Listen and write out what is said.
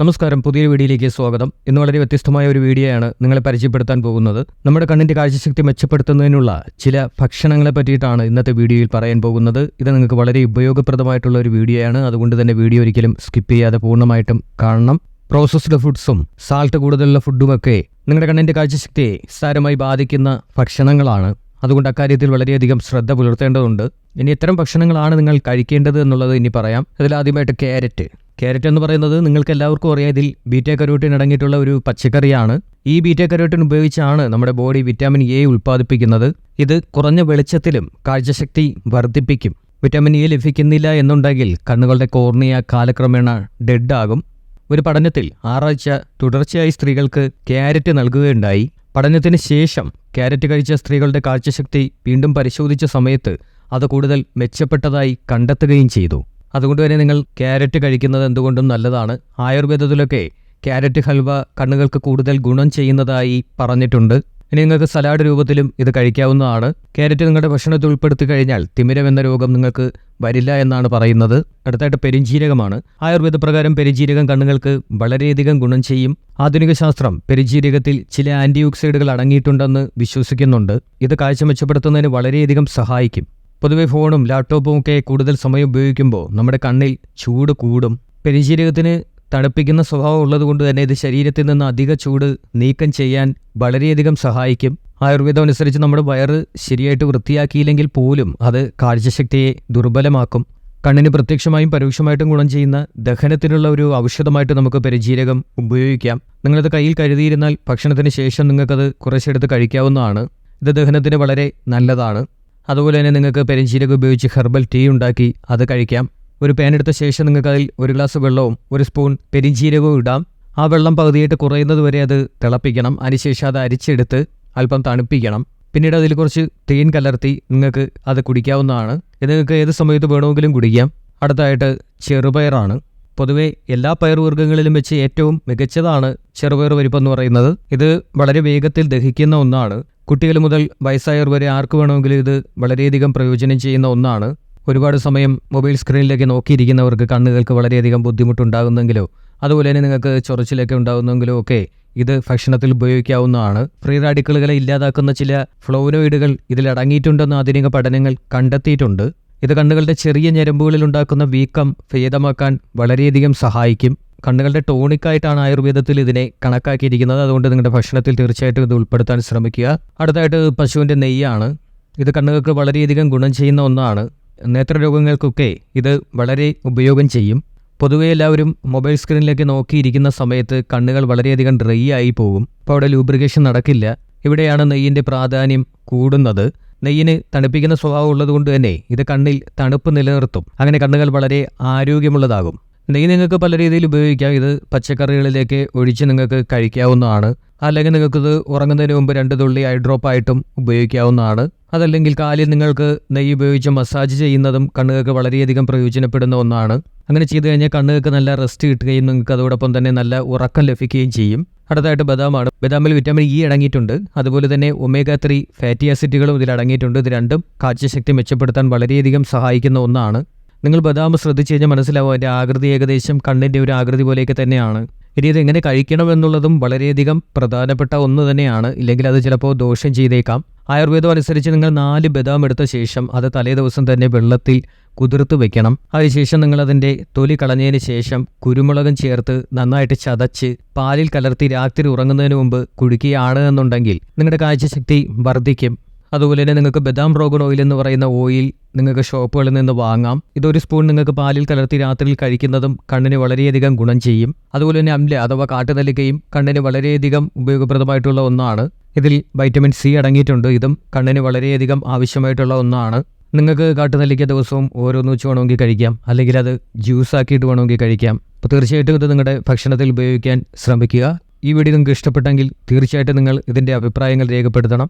നമസ്കാരം പുതിയ വീഡിയോയിലേക്ക് സ്വാഗതം. ഇന്ന് വളരെ വ്യത്യസ്തമായ ഒരു വീഡിയോയാണ് നിങ്ങളെ പരിചയപ്പെടുത്താൻ പോകുന്നത്. നമ്മുടെ കണ്ണിന്റെ കാഴ്ചശക്തി മെച്ചപ്പെടുത്തുന്നതിനുള്ള ചില ഭക്ഷണങ്ങളെ പറ്റിയിട്ടാണ് ഇന്നത്തെ വീഡിയോയിൽ പറയാൻ പോകുന്നത്. ഇത് നിങ്ങൾക്ക് വളരെ ഉപയോഗപ്രദമായിട്ടുള്ള ഒരു വീഡിയോയാണ്. അതുകൊണ്ട് തന്നെ വീഡിയോ ഒരിക്കലും സ്കിപ്പ് ചെയ്യാതെ പൂർണമായിട്ടും കാണണം. പ്രോസസ്ഡ് ഫുഡ്സും സാൾട്ട് കൂടുതലുള്ള ഫുഡുമൊക്കെ നിങ്ങളുടെ കണ്ണിന്റെ കാഴ്ചശക്തിയെ സാരമായി ബാധിക്കുന്ന ഭക്ഷണങ്ങളാണ്. അതുകൊണ്ട് അക്കാര്യത്തിൽ വളരെയധികം ശ്രദ്ധ പുലർത്തേണ്ടതുണ്ട്. ഇനി ഇത്തരം ഭക്ഷണങ്ങളാണ് നിങ്ങൾ കഴിക്കേണ്ടത് എന്നുള്ളത് ഇനി പറയാം. അതിലാദ്യമായിട്ട് ക്യാരറ്റ്. ക്യാരറ്റ് എന്ന് പറയുന്നത് നിങ്ങൾക്ക് എല്ലാവർക്കും അറിയാം. ഇതിൽ ബീറ്റ കരോട്ടിൻ അടങ്ങിയിട്ടുള്ള ഒരു പച്ചക്കറിയാണ്. ഈ ബീറ്റ കരോട്ടിൻ ഉപയോഗിച്ചാണ് നമ്മുടെ ബോഡി വിറ്റാമിൻ എ ഉൽപ്പാദിപ്പിക്കുന്നത്. ഇത് കുറഞ്ഞ വെളിച്ചത്തിലും കാഴ്ചശക്തി വർദ്ധിപ്പിക്കും. വിറ്റാമിൻ എ ലഭിക്കുന്നില്ല എന്നുണ്ടെങ്കിൽ കണ്ണുകളുടെ കോർണിയ കാലക്രമേണ ഡെഡ് ആകും ഒരു പഠനത്തിൽ ആറാഴ്ച തുടർച്ചയായി സ്ത്രീകൾക്ക് ക്യാരറ്റ് നൽകുകയുണ്ടായി. പഠനത്തിന് ശേഷം ക്യാരറ്റ് കഴിച്ച സ്ത്രീകളുടെ കാഴ്ചശക്തി വീണ്ടും പരിശോധിച്ച സമയത്ത് അത് കൂടുതൽ മെച്ചപ്പെട്ടതായി കണ്ടെത്തുകയും ചെയ്തു. അതുകൊണ്ട് തന്നെ നിങ്ങൾ ക്യാരറ്റ് കഴിക്കുന്നത് എന്തുകൊണ്ടും നല്ലതാണ്. ആയുർവേദത്തിലൊക്കെ ക്യാരറ്റ് ഹൽവ കണ്ണുകൾക്ക് കൂടുതൽ ഗുണം ചെയ്യുന്നതായി പറഞ്ഞിട്ടുണ്ട്. ഇനി നിങ്ങൾക്ക് സലാഡ് രൂപത്തിലും ഇത് കഴിക്കാവുന്നതാണ്. ക്യാരറ്റ് നിങ്ങളുടെ ഭക്ഷണത്തിൽ ഉൾപ്പെടുത്തി കഴിഞ്ഞാൽ തിമിരം എന്ന രോഗം നിങ്ങൾക്ക് വരില്ല എന്നാണ് പറയുന്നത്. അടുത്തായിട്ട് പെരിഞ്ജീരകമാണ്. ആയുർവേദ പ്രകാരം പെരിഞ്ജീരകം കണ്ണുകൾക്ക് വളരെയധികം ഗുണം ചെയ്യും. ആധുനിക ശാസ്ത്രം പെരിഞ്ജീരകത്തിൽ ചില ആന്റി അടങ്ങിയിട്ടുണ്ടെന്ന് വിശ്വസിക്കുന്നുണ്ട്. ഇത് കാഴ്ച മെച്ചപ്പെടുത്തുന്നതിന് വളരെയധികം സഹായിക്കും. പൊതുവെ ഫോണും ലാപ്ടോപ്പും ഒക്കെ കൂടുതൽ സമയം ഉപയോഗിക്കുമ്പോൾ നമ്മുടെ കണ്ണിൽ ചൂട് കൂടും. പെരിശീരകത്തിന് തണുപ്പിക്കുന്ന സ്വഭാവം ഉള്ളതുകൊണ്ട് തന്നെ ഇത് ശരീരത്തിൽ നിന്ന് അധിക ചൂട് നീക്കം ചെയ്യാൻ വളരെയധികം സഹായിക്കും. ആയുർവേദം അനുസരിച്ച് നമ്മുടെ വയറ് ശരിയായിട്ട് വൃത്തിയാക്കിയില്ലെങ്കിൽ പോലും അത് കാഴ്ചശക്തിയെ ദുർബലമാക്കും. കണ്ണിന് പ്രത്യക്ഷമായും പരോക്ഷമായിട്ടും ഗുണം ചെയ്യുന്ന ദഹനത്തിനുള്ള ഒരു ഔഷധമായിട്ട് നമുക്ക് പെരുജീരകം ഉപയോഗിക്കാം. നിങ്ങളത് കയ്യിൽ കരുതിയിരുന്നാൽ ഭക്ഷണത്തിന് ശേഷം നിങ്ങൾക്കത് കുറച്ചെടുത്ത് കഴിക്കാവുന്നതാണ്. ഇത് ദഹനത്തിന് വളരെ നല്ലതാണ്. അതുപോലെ തന്നെ നിങ്ങൾക്ക് പെരിഞ്ചീരകം ഉപയോഗിച്ച് ഹെർബൽ ടീ ഉണ്ടാക്കി അത് കഴിക്കാം. ഒരു പാൻ എടുത്ത ശേഷം നിങ്ങൾക്ക് അതിൽ ഒരു ഗ്ലാസ് വെള്ളവും ഒരു സ്പൂൺ പെരിഞ്ചീരകവും ഇടാം. ആ വെള്ളം പകുതിയായിട്ട് കുറയുന്നത് വരെ അത് തിളപ്പിക്കണം. അതിനുശേഷം അത് അരിച്ചെടുത്ത് അല്പം തണുപ്പിക്കണം. പിന്നീട് അതിൽ കുറച്ച് തേൻ കലർത്തി നിങ്ങൾക്ക് അത് കുടിക്കാവുന്നതാണ്. ഇത് നിങ്ങൾക്ക് ഏത് സമയത്ത് വേണമെങ്കിലും കുടിക്കാം. അടുത്തായിട്ട് ചെറുപയറാണ്. പൊതുവേ എല്ലാ പയർവർഗങ്ങളിലും വെച്ച് ഏറ്റവും മികച്ചതാണ് ചെറുപയർ പരിപ്പ് എന്ന് പറയുന്നത്. ഇത് വളരെ വേഗത്തിൽ ദഹിക്കുന്ന ഒന്നാണ്. കുട്ടികൾ മുതൽ വയസ്സായവർ വരെ ആർക്ക് വേണമെങ്കിലും ഇത് വളരെയധികം പ്രയോജനം ചെയ്യുന്ന ഒന്നാണ്. ഒരുപാട് സമയം മൊബൈൽ സ്ക്രീനിലേക്ക് നോക്കിയിരിക്കുന്നവർക്ക് കണ്ണുകൾക്ക് വളരെയധികം ബുദ്ധിമുട്ടുണ്ടാകുന്നെങ്കിലോ അതുപോലെ തന്നെ നിങ്ങൾക്ക് ചൊറച്ചിലൊക്കെ ഉണ്ടാകുന്നെങ്കിലോ ഒക്കെ ഇത് ഭക്ഷണത്തിൽ ഉപയോഗിക്കാവുന്നതാണ്. ഫ്രീ റാഡിക്കലുകളെ ഇല്ലാതാക്കുന്ന ചില ഫ്ലോനോയിഡുകൾ ഇതിൽ അടങ്ങിയിട്ടുണ്ടെന്ന് ആധുനിക പഠനങ്ങൾ കണ്ടെത്തിയിട്ടുണ്ട്. ഇത് കണ്ണുകളുടെ ചെറിയ ഞരമ്പുകളിൽ ഉണ്ടാക്കുന്ന വീക്കം ഭേദമാക്കാൻ വളരെയധികം സഹായിക്കും. കണ്ണുകളുടെ ടോണിക്കായിട്ടാണ് ആയുർവേദത്തിൽ ഇതിനെ കണക്കാക്കിയിരിക്കുന്നത്. അതുകൊണ്ട് നിങ്ങളുടെ ഭക്ഷണത്തിൽ തീർച്ചയായിട്ടും ഇത് ഉൾപ്പെടുത്താൻ ശ്രമിക്കുക. അടുത്തതായിട്ട് പശുവിന്റെ നെയ്യാണ്. ഇത് കണ്ണുകൾക്ക് വളരെയധികം ഗുണം ചെയ്യുന്ന ഒന്നാണ്. നേത്രരോഗങ്ങൾക്കൊക്കെ ഇത് വളരെ ഉപയോഗം ചെയ്യും. പൊതുവെ എല്ലാവരും മൊബൈൽ സ്ക്രീനിലേക്ക് നോക്കിയിരിക്കുന്ന സമയത്ത് കണ്ണുകൾ വളരെയധികം ഡ്രൈ ആയി പോകും. അപ്പോൾ അവിടെ ലൂബ്രിക്കേഷൻ നടക്കില്ല. ഇവിടെയാണ് നെയ്യിന്റെ പ്രാധാന്യം കൂടുന്നത്. നെയ്യിന് തണുപ്പിക്കുന്ന സ്വഭാവം ഉള്ളതുകൊണ്ട് തന്നെ ഇത് കണ്ണിൽ തണുപ്പ് നിലനിർത്തും. അങ്ങനെ കണ്ണുകൾ വളരെ ആരോഗ്യമുള്ളതാകും. നെയ്യ് നിങ്ങൾക്ക് പല രീതിയിൽ ഉപയോഗിക്കാം. ഇത് പച്ചക്കറികളിലേക്ക് ഒഴിച്ച് നിങ്ങൾക്ക് കഴിക്കാവുന്നതാണ്. അല്ലെങ്കിൽ നിങ്ങൾക്കിത് ഉറങ്ങുന്നതിന് മുമ്പ് രണ്ട് തുള്ളി ഐ ഡ്രോപ്പായിട്ടും ഉപയോഗിക്കാവുന്നതാണ്. അതല്ലെങ്കിൽ കാലിൽ നിങ്ങൾക്ക് നെയ്യ് ഉപയോഗിച്ച് മസാജ് ചെയ്യുന്നതും കണ്ണുകൾക്ക് വളരെയധികം പ്രയോജനപ്പെടുന്ന ഒന്നാണ്. അങ്ങനെ ചെയ്തു കഴിഞ്ഞാൽ കണ്ണുകൾക്ക് നല്ല റെസ്റ്റ് കിട്ടുകയും നിങ്ങൾക്ക് അതോടൊപ്പം തന്നെ നല്ല ഉറക്കം ലഭിക്കുകയും ചെയ്യും. അടുത്തായിട്ട് ബദാമാണ്. ബദാമിൽ വിറ്റാമിൻ ഇ അടങ്ങിയിട്ടുണ്ട്. അതുപോലെ തന്നെ ഒമേഗ ത്രീ ഫാറ്റി ആസിഡുകളും ഇതിൽ അടങ്ങിയിട്ടുണ്ട്. ഇത് രണ്ടും കാഴ്ചശക്തി മെച്ചപ്പെടുത്താൻ വളരെയധികം സഹായിക്കുന്ന ഒന്നാണ്. നിങ്ങൾ ബദാം ശ്രദ്ധിച്ചു കഴിഞ്ഞാൽ മനസ്സിലാവും അതിന്റെ ആകൃതി ഏകദേശം കണ്ണിന്റെ ഒരു ആകൃതി പോലെയൊക്കെ തന്നെയാണ്. ഇനി ഇത് എങ്ങനെ കഴിക്കണം എന്നുള്ളതും വളരെയധികം പ്രധാനപ്പെട്ട ഒന്ന് തന്നെയാണ്. ഇല്ലെങ്കിൽ അത് ചിലപ്പോൾ ദോഷം ചെയ്തേക്കാം. ആയുർവേദം അനുസരിച്ച് നിങ്ങൾ നാല് ബദാം എടുത്ത ശേഷം അത് തലേ ദിവസം തന്നെ വെള്ളത്തിൽ കുതിർത്ത് വെക്കണം. അതിനുശേഷം നിങ്ങൾ അതിന്റെ തൊലി കളഞ്ഞതിന് ശേഷം കുരുമുളകും ചേർത്ത് നന്നായിട്ട് ചതച്ച് പാലിൽ കലർത്തി രാത്രി ഉറങ്ങുന്നതിന് മുമ്പ് കുടിക്കുകയാണ് എന്നുണ്ടെങ്കിൽ നിങ്ങളുടെ കാഴ്ചശക്തി വർദ്ധിക്കും. അതുപോലെ തന്നെ നിങ്ങൾക്ക് ബദാം റോഗൺ ഓയിൽ എന്ന് പറയുന്ന ഓയിൽ നിങ്ങൾക്ക് ഷോപ്പുകളിൽ നിന്ന് വാങ്ങാം. ഇതൊരു സ്പൂൺ നിങ്ങൾക്ക് പാലിൽ കലർത്തി രാത്രിയിൽ കഴിക്കുന്നതും കണ്ണിന് വളരെയധികം ഗുണം ചെയ്യും. അതുപോലെ തന്നെ അമ്ല അഥവാ കാട്ടുനെല്ലിക്കയും കണ്ണിന് വളരെയധികം ഉപയോഗപ്രദമായിട്ടുള്ള ഒന്നാണ്. ഇതിൽ വൈറ്റമിൻ സി അടങ്ങിയിട്ടുണ്ട്. ഇതും കണ്ണിന് വളരെയധികം ആവശ്യമായിട്ടുള്ള ഒന്നാണ്. നിങ്ങൾക്ക് കാട്ടുനെല്ലിക്ക ദിവസവും ഓരോന്ന് വെച്ച് വേണമെങ്കിൽ കഴിക്കാം. അല്ലെങ്കിൽ അത് ജ്യൂസ് ആക്കിയിട്ട് വേണമെങ്കിൽ കഴിക്കാം. അപ്പോൾ തീർച്ചയായിട്ടും ഇത് നിങ്ങളുടെ ഭക്ഷണത്തിൽ ഉപയോഗിക്കാൻ ശ്രമിക്കുക. ഈ വീഡിയോ നിങ്ങൾക്ക് ഇഷ്ടപ്പെട്ടെങ്കിൽ തീർച്ചയായിട്ടും നിങ്ങൾ ഇതിന്റെ അഭിപ്രായങ്ങൾ രേഖപ്പെടുത്തണം.